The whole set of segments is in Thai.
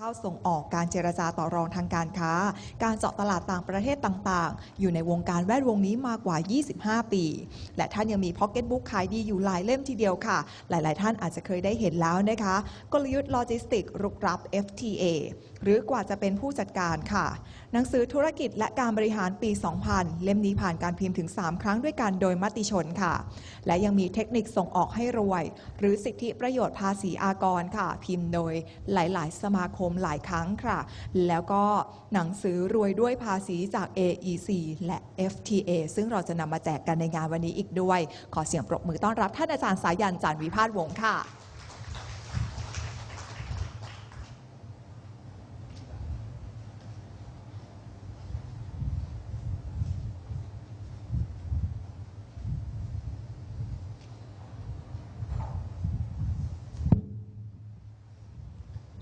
เข้าส่งออกการเจรจาต่อรองทางการค้า การเจาะตลาดต่างประเทศต่างๆ อยู่ในวงการแวดวงนี้มากกว่า 25 ปี และท่านยังมีพ็อกเก็ตบุ๊กขายดีอยู่หลายเล่มทีเดียวค่ะ หลายๆ ท่านอาจจะเคยได้เห็นแล้วนะคะ กลยุทธ์โลจิสติกรุกรับ FTA หรือกว่าจะเป็นผู้จัดการค่ะ หนังสือธุรกิจและการบริหารปี 2000 เล่มนี้ผ่านการพิมพ์ถึง 3 ครั้งด้วยกันโดยมติชนค่ะ และยังมีเทคนิคส่งออกให้รวย หรือสิทธิประโยชน์ภาษีอากรค่ะ พิมพ์โดยหลาย ๆ สมาคมหลายครั้งค่ะ แล้วก็หนังสือรวยด้วยภาษีจาก AEC และ FTA ซึ่งเราจะนำมาแจกกันในงานวันนี้อีกด้วย ขอเสียงปรบมือต้อนรับท่านอาจารย์สายันจันทร์วิพาทวงศ์ค่ะ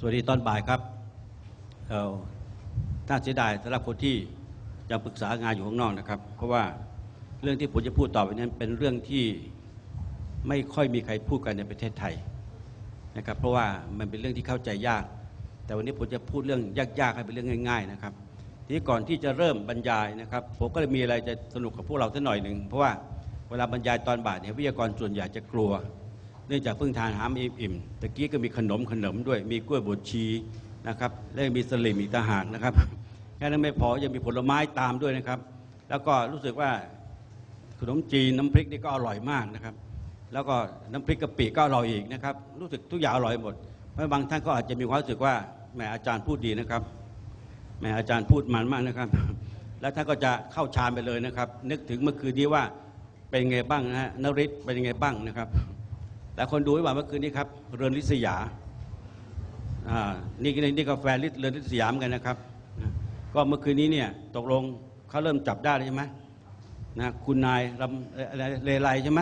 วัสดีตอนบ่ายครับเอ่อน่าเสียดายสำหรับคนที่ยังปรึกษางานอยู่ข้างนอกนะครับ เพราะว่าเรื่องที่ผมจะพูดต่อไปนี้เป็นเรื่องที่ไม่ค่อยมีใครพูดกันในประเทศไทยนะครับ เพราะว่ามันเป็นเรื่องที่เข้าใจยาก แต่วันนี้ผมจะพูดเรื่องยากๆให้เป็นเรื่องง่าย ๆ นะครับ ทีนี้ก่อนที่จะเริ่มบรรยายนะครับ ผมก็เลยมีอะไรจะสนุกกับพวกเราสักหน่อยหนึ่งเพราะว่าเวลาบรรยายตอนบ่ายเนี่ยวิทยากรส่วนใหญ่จะกลัว นื่องจากเพิ่งทานอาหารอิ่มๆตะกี้ก็มีขนมขนมด้วย มีกล้วยบดชีนะครับ แล้วมีสลิมอีกต่างหากนะครับ แค่นั้นไม่พอยังมีผลไม้ตามด้วยนะครับ แล้วก็รู้สึกว่าขนมจีนน้ำพริกนี่ก็อร่อยมากนะครับ แล้วก็น้ำพริกกะปิก็อร่อยอีกนะครับ รู้สึกทุกอย่างอร่อยหมดเพราะบางท่านก็อาจจะมีความรู้สึกว่าแหมอาจารย์พูดดีนะครับแหมอาจารย์พูดมันมากนะครับ แล้วท่านก็จะเข้าฌานไปเลยนะครับ นึกถึงเมื่อคืนนี้ว่าเป็นไงบ้างนะฮะนริศเป็นไงบ้างนะครับ แต่คนดูไว้ว่าเมื่อคืนนี้ครับ เรือนลิศยาอ่านี่นี่นี่กาแฟนเรือนลิศยามกันนะครับ ก็เมื่อคืนนี้เนี่ยตกลงเขาเริ่มจับได้ใช่ไหมนะคุณนายลำเอ่ออะไรเลไลใช่ไหม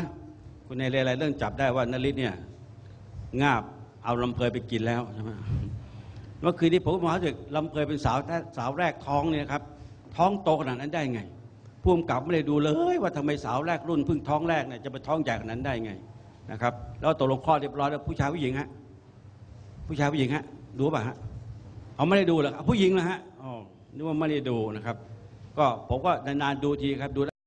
คุณนายเลไลเริ่มจับได้ว่านลิศเนี่ยงาบเอาลำเพยไปกินแล้วใช่ไหมเมื่อคืนนี้ผมมารู้สึกลำเพยเป็นสาวแสาวแรกท้องเนี่ยครับ ท้องโตขนาดนั้นได้ไงผู้กำกับไม่ได้ดูเลย ว่าทำไมสาวแรกรุ่นเพิ่งท้องแรกเนี่ยจะไปท้องใหญ่ขนาดนั้นได้ไง นะครับ แล้วตกลงข้อเรียบร้อยแล้วผู้ชายผู้หญิงฮะผู้ชายผู้หญิงฮะดูป่ะฮะเขาไม่ได้ดูหรอกผู้หญิงนะฮะอ๋อนึกว่าไม่ได้ดูนะครับ ก็ผมก็นานๆดูทีครับดู